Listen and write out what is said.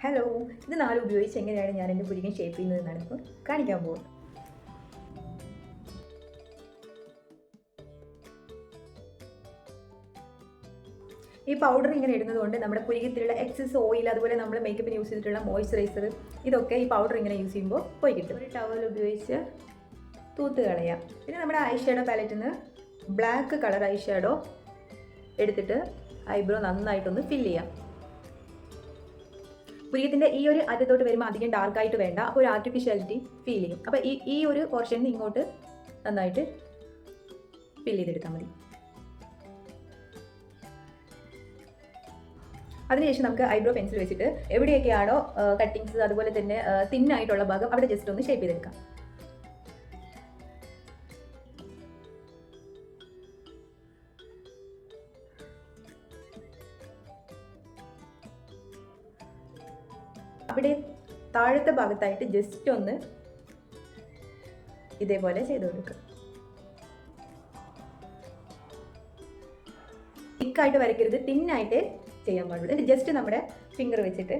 Hello ഇത് നാല് ഉപയോഗിച്ച് എങ്ങനെയാണ് ഞാൻ എന്റെ പുരികൻ ഷേപ്പ് ചെയ്യുന്നതെന്നാണ് ഇപ്പോൾ കാണിക്കാൻ പോകുന്നത്. ഈ പൗഡർ ഇങ്ങനെ ഇടുന്നത് കൊണ്ട് നമ്മുടെ പുരികത്തിലുള്ള എക്സസ് ഓയിൽ അതുപോലെ നമ്മൾ മേക്കപ്പിന് യൂസ് ചെയ്തിട്ടുള്ള മോയ്സ്ചറൈസർ ഇതൊക്കെ ഈ പൗഡർ ഇങ്ങനെ യൂസ് ചെയ്യുമ്പോൾ പോയി കിട്ടും. ഒരു ടവൽ ഉപയോഗിച്ച് തൂത്ത് കളയാം. പിന്നെ നമ്മുടെ ഐ ഷാഡോ പാലറ്റിൽ നിന്ന് ബ്ലാക്ക് കളർ ഐ ഷാഡോ എടുത്തിട്ട് ഐബ്രോ നന്നായിട്ടൊന്ന് ഫില്ല് ചെയ്യാം. പുരികത്തിന്റെ ഈ ഒരു അറ്റത്തോട്ട് വരുമ്പോൾ അധികം ഡാർക്കായിട്ട് വേണ്ട. അപ്പോൾ ഒരു ആർട്ടിഫിഷ്യാലിറ്റി ഫീൽ ചെയ്യും. അപ്പോൾ ഈ ഈ ഒരു പോർഷനിൽ ഇങ്ങോട്ട് നന്നായിട്ട് ഫിൽ ചെയ്തെടുത്താൽ മതി. അതിനുശേഷം നമുക്ക് ഐബ്രോ പെൻസിൽ വെച്ചിട്ട് എവിടെയൊക്കെയാണോ കട്ടിങ്സ് അതുപോലെ തന്നെ തിന്നായിട്ടുള്ള ഭാഗം അവിടെ ജസ്റ്റ് ഒന്ന് ഷേപ്പ് ചെയ്തെടുക്കാം. അവിടെ താഴത്തെ ഭാഗത്തായിട്ട് ജസ്റ്റ് ഒന്ന് ഇതേപോലെ ചെയ്ത് കൊടുക്കുക തിക്കായിട്ട് വരയ്ക്കരുത് തിന്നായിട്ട് ചെയ്യാൻ പാടുള്ളൂ. ജസ്റ്റ് നമ്മുടെ ഫിംഗർ വെച്ചിട്ട്